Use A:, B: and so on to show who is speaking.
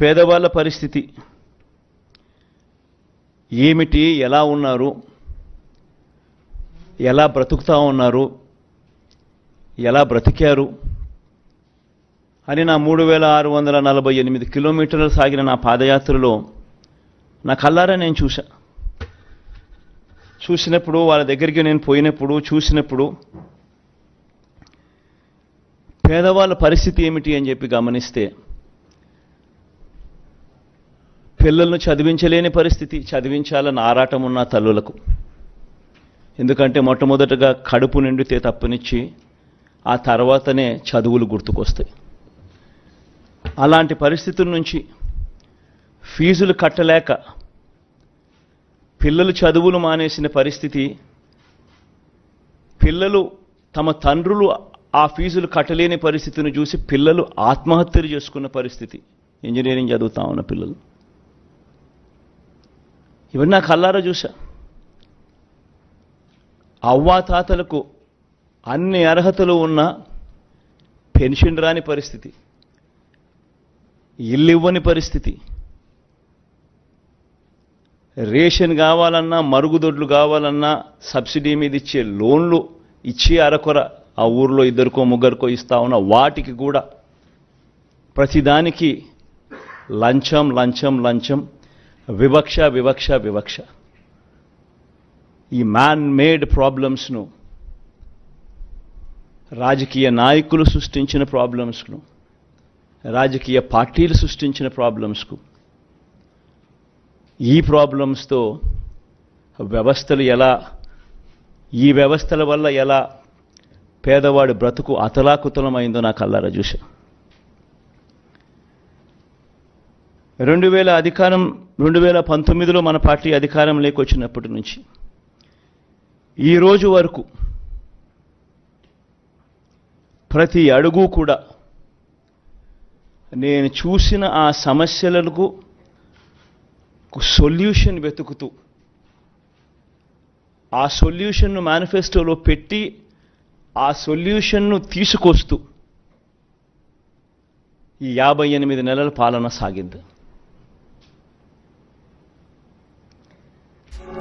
A: పేదవాళ్ళ పరిస్థితి ఏమిటి? ఎలా ఉన్నారు? ఎలా బ్రతుకుతా ఉన్నారు? ఎలా బ్రతికారు? అని నా మూడు వేల ఆరు వందల నలభై ఎనిమిది కిలోమీటర్లు సాగిన నా పాదయాత్రలో నా కల్లారా నేను చూశా. చూసినప్పుడు వాళ్ళ దగ్గరికి నేను పోయినప్పుడు చూసినప్పుడు పేదవాళ్ళ పరిస్థితి ఏమిటి అని చెప్పి గమనిస్తే పిల్లలను చదివించలేని పరిస్థితి. చదివించాలని ఆరాటం ఉన్న తల్లులకు. ఎందుకంటే మొట్టమొదటగా కడుపు నిండితే తప్పనిచ్చి ఆ తర్వాతనే చదువులు గుర్తుకొస్తాయి. అలాంటి పరిస్థితుల నుంచి ఫీజులు కట్టలేక పిల్లలు చదువులు మానేసిన పరిస్థితి పిల్లలు తమ తండ్రులు ఆ ఫీజులు కట్టలేని పరిస్థితిని చూసి పిల్లలు ఆత్మహత్యలు చేసుకున్న పరిస్థితి. ఇంజనీరింగ్ చదువుతా ఉన్న పిల్లలు. ఇవన్నీ నా కల్లారా చూశా. అవ్వాతాతలకు అన్ని అర్హతలు ఉన్న పెన్షన్ రాని పరిస్థితి ఇల్లు ఇవ్వని పరిస్థితి రేషన్ కావాలన్నా మరుగుదొడ్లు కావాలన్నా సబ్సిడీ మీద ఇచ్చే లోన్లు ఇచ్చి అరకొర ఆ ఊర్లో ఇద్దరికో ముగ్గురికో ఇస్తా ఉన్న వాటికి కూడా ప్రతిదానికి లంచం లంచం లంచం వివక్ష వివక్ష వివక్ష. ఈ మ్యాన్ మేడ్ ప్రాబ్లమ్స్ను రాజకీయ నాయకులు సృష్టించిన ప్రాబ్లమ్స్ను రాజకీయ పార్టీలు సృష్టించిన ప్రాబ్లమ్స్కు ఈ ప్రాబ్లమ్స్తో వ్యవస్థలు ఎలా ఈ వ్యవస్థల వల్ల ఎలా పేదవాడి బ్రతుకు అతలాకుతలమైందో నాకు అల్లారా చూసా రెండు వేల అధికారం రెండు వేల పంతొమ్మిదిలో మన పార్టీ అధికారం లేకొచ్చినప్పటి నుంచి ఈ రోజు వరకు ప్రతి అడుగు కూడా నేను చూసిన ఆ సమస్యలకు సొల్యూషన్ వెతుకుతూ ఆ సొల్యూషన్ను మేనిఫెస్టోలో పెట్టి ఆ సొల్యూషన్ను తీసుకొస్తూ ఈ యాభై ఎనిమిది నెలల పాలన సాగింది.